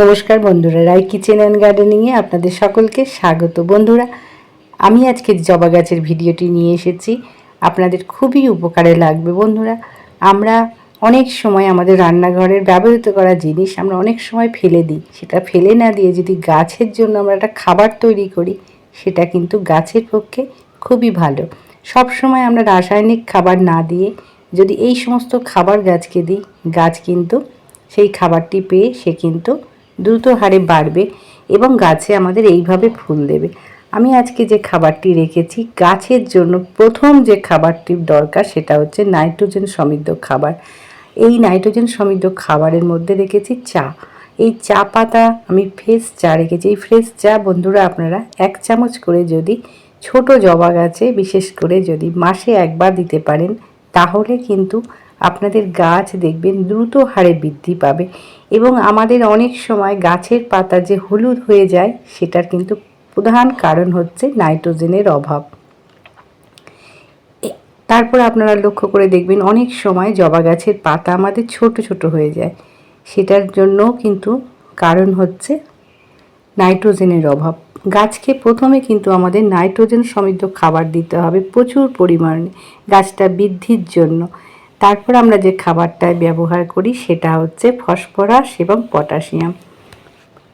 নমস্কার বন্ধুরা, রাই kitchen and গার্ডেনিংয়ে আপনাদের সকলকে স্বাগত। বন্ধুরা, আমি আজকে জবা গাছের ভিডিওটি নিয়ে এসেছি। আপনাদের খুবই উপকারে লাগবে বন্ধুরা। আমরা অনেক সময় আমাদের রান্নাঘরের ব্যবহৃত করা জিনিস আমরা অনেক সময় ফেলে দিই। সেটা ফেলে না দিয়ে যদি গাছের জন্য আমরা একটা খাবার তৈরি করি, সেটা কিন্তু গাছের পক্ষে খুবই ভালো। সব সময় আমরা রাসায়নিক খাবার না দিয়ে যদি এই সমস্ত খাবার গাছকে দিই, গাছ কিন্তু সেই খাবারটি পেয়ে সে কিন্তু দ্রুত হারে বাড়বে এবং গাছে আমাদের এইভাবে ফুল দেবে। আমি আজকে যে খাবারটি রেখেছি, গাছের জন্য প্রথম যে খাবারটির দরকার সেটা হচ্ছে নাইট্রোজেন সমৃদ্ধ খাবার। এই নাইট্রোজেন সমৃদ্ধ খাবারের মধ্যে রেখেছি চা। এই চা পাতা আমি ফ্রেশ চা রেখেছি। এই ফ্রেশ চা বন্ধুরা আপনারা এক চামচ করে যদি ছোট জবা গাছে বিশেষ করে যদি মাসে একবার দিতে পারেন, তাহলে কিন্তু আপনাদের গাছ দেখবেন, দ্রুত হারে বৃদ্ধি পাবে এবং আমাদের অনেক সময় গাছের পাতা যে হলুদ হয়ে যায়, সেটার কিন্তু প্রধান কারণ হচ্ছে নাইট্রোজেনের অভাব। তারপর আপনারা লক্ষ্য করে দেখবেন অনেক সময় জবা গাছের পাতা আমাদের ছোট ছোট হয়ে যায়। সেটার জন্য কিন্তু কারণ হচ্ছে নাইট্রোজেনের অভাব। গাছকে প্রথমে কিন্তু আমাদের নাইট্রোজেন সমৃদ্ধ খাবার দিতে হবে প্রচুর পরিমাণে গাছটা বৃদ্ধির জন্য। তারপর আমরা যে খাবারটা ব্যবহার করি সেটা হচ্ছে ফসফরাস এবং পটাশিয়াম।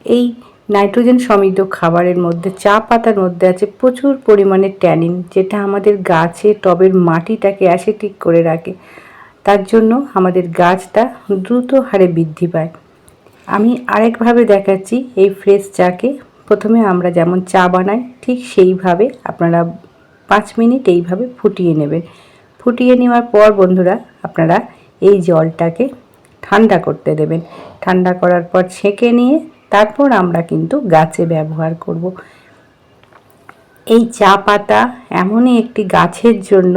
এই নাইট্রোজেন সমৃদ্ধ খাবারের মধ্যে চা পাতার মধ্যে আছে প্রচুর পরিমাণে ট্যানিন, যেটা আমাদের গাছে, টবের মাটিটাকে অ্যাসিটিক করে রাখে। তার জন্য আমাদের গাছটা দ্রুত হারে বৃদ্ধি পায়। আমি আরেকভাবে দেখাচ্ছি এই ফ্রেশ চাকে। প্রথমে আমরা যেমন চা বানাই, ঠিক সেইভাবে আপনারা পাঁচ মিনিট এইভাবে ফুটিয়ে নেবেন। ফুটিয়ে নেওয়ার পর, বন্ধুরা, আপনারা এই জলটাকে ঠান্ডা করতে দেবেন। ঠান্ডা করার পর ছেঁকে নিয়ে তারপর আমরা কিন্তু গাছে ব্যবহার করব। এই চা পাতা এমনই একটি গাছের জন্য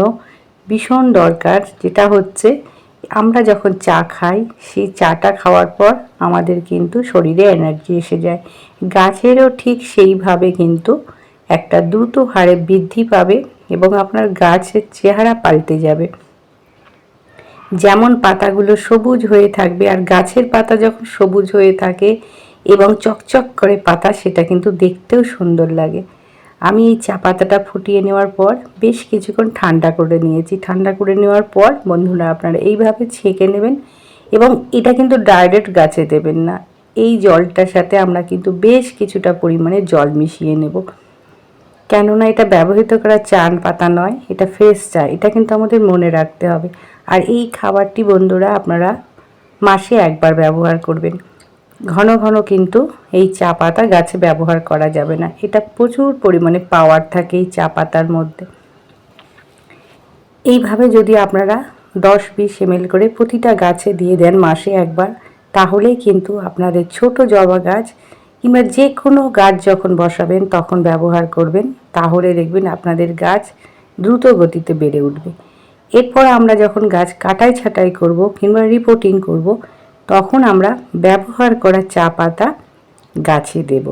ভীষণ দরকার, যেটা হচ্ছে আমরা যখন চা খাই, সেই চাটা খাওয়ার পর আমাদের কিন্তু শরীরে এনার্জি এসে যায়। গাছেরও ঠিক সেইভাবে কিন্তু একটা দ্রুত হারে বৃদ্ধি পাবে। এবং আপনার গাছের চেহারা পাল্টে যাবে। যেমন পাতাগুলো সবুজ হয়ে থাকবে আর গাছের পাতা যখন সবুজ হয়ে থাকে এবং চকচক করে পাতা, সেটা কিন্তু দেখতেও সুন্দর লাগে। আমি এই চা পাতাটা ফুটিয়ে নেওয়ার পর বেশ কিছুক্ষণ ঠান্ডা করে নিয়েছি। ঠান্ডা করে নেওয়ার পর বন্ধুরা, আপনারা এইভাবে ছেঁকে নেবেন এবং এটা কিন্তু ডাইরেক্ট গাছে দেবেন না। এই জলটার সাথে আমরা কিন্তু বেশ কিছুটা পরিমাণে জল মিশিয়ে নেব। কেননা এটা ব্যবহৃত করা চান পাতা নয়, এটা ফ্রেশ চা, এটা কিন্তু আমাদের মনে রাখতে হবে। আর এই খাবারটি বন্ধুরা আপনারা মাসে একবার ব্যবহার করবেন। ঘন ঘন কিন্তু এই চা পাতা গাছে ব্যবহার করা যাবে না। এটা প্রচুর পরিমাণে পাওয়ার থাকে এই চা পাতার মধ্যে। এইভাবে যদি আপনারা দশ বিশ এমএল করে প্রতিটা গাছে দিয়ে দেন মাসে একবার, তাহলেই কিন্তু আপনাদের ছোট জবা গাছ কিংবা যে কোনো গাছ যখন বসাবেন, তখন ব্যবহার করবেন। তাহলে দেখবেন আপনাদের গাছ দ্রুত গতিতে বেড়ে উঠবে। এরপর আমরা যখন গাছ কাটাই ছাটাই করব কিংবা রিপোর্টিং করব, তখন আমরা ব্যবহার করা চা পাতা গাছে দেব।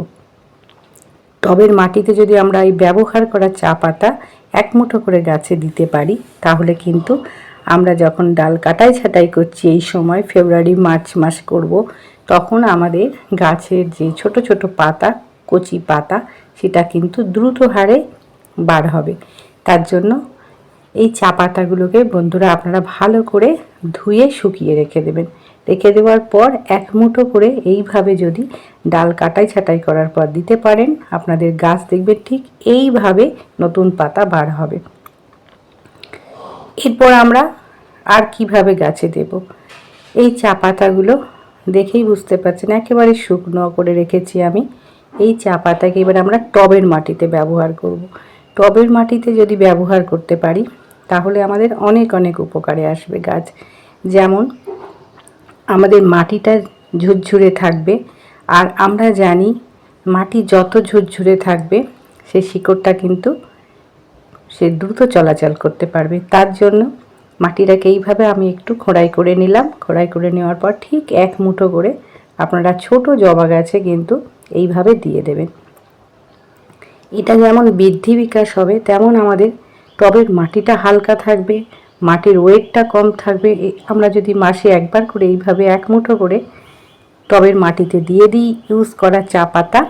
টবের মাটিতে যদি আমরা এই ব্যবহার করা চা পাতা এক মুঠো করে গাছে দিতে পারি, তাহলে কিন্তু আমরা যখন ডাল কাটাই ছাটাই করছি, এই সময় ফেব্রুয়ারি, মার্চ মাস করব, তখন আমাদের গাছের যে ছোট ছোট পাতা, কচি পাতা, সেটা কিন্তু দ্রুত হারে বার হবে। তার জন্য এই চা পাতাগুলোকে বন্ধুরা আপনারা ভালো করে ধুয়ে শুকিয়ে রেখে দেবেন। রেখে দেওয়ার পর এক মুঠো করে এইভাবে যদি ডাল কাটাই ছাটাই করার পর দিতে পারেন, আপনাদের গাছ দেখবেন ঠিক এইভাবে নতুন পাতা বার হবে। এরপর আমরা আর কীভাবে গাছে দেব? এই চা পাতাগুলো দেখেই বুঝতে পারছেন, একেবারে শুকনো করে রেখেছি আমি। এই চা পাতাকে এবার আমরা টবের মাটিতে ব্যবহার করব। টবের মাটিতে যদি ব্যবহার করতে পারি, তাহলে আমাদের অনেক অনেক উপকারে আসবে গাছ। যেমন আমাদের মাটিটা ঝুরঝুরে থাকবে, আর আমরা জানি মাটি যত ঝুরঝুরে থাকবে, সে শিকড়টা কিন্তু সে দ্রুত চলাচল করতে পারবে। তার জন্য মাটিটাকে এইভাবে আমি একটু খোঁড়াই করে নিলাম। খোঁড়াই করে নেওয়ার পর ঠিক এক মুঠো করে আপনারা ছোট জবা গাছে কিন্তু এইভাবে দিয়ে দেবেন। এটা যেমন বৃদ্ধি বিকাশ হবে, তেমন আমাদের টবের মাটিটা হালকা থাকবে, মাটির ওয়েটটা কম থাকবে। আমরা যদি মাসে একবার করে এইভাবে এক মুঠো করে টবের মাটিতে দিয়ে দিই ইউজ করা চা পাতা,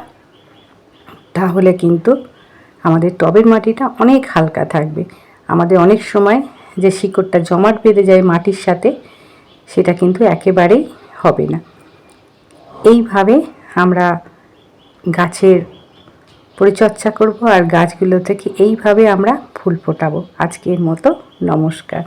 তাহলে কিন্তু আমাদের টবের মাটিটা অনেক হালকা থাকবে। আমাদের অনেক সময় যে শিকড়টা জমাট বেঁধে যায় মাটির সাথে, সেটা কিন্তু একেবারেই হবে না। এইভাবে আমরা গাছের পরিচর্চা করব আর গাছগুলো থেকে এইভাবে আমরা ফুল ফোটাবো। আজকের মতো নমস্কার।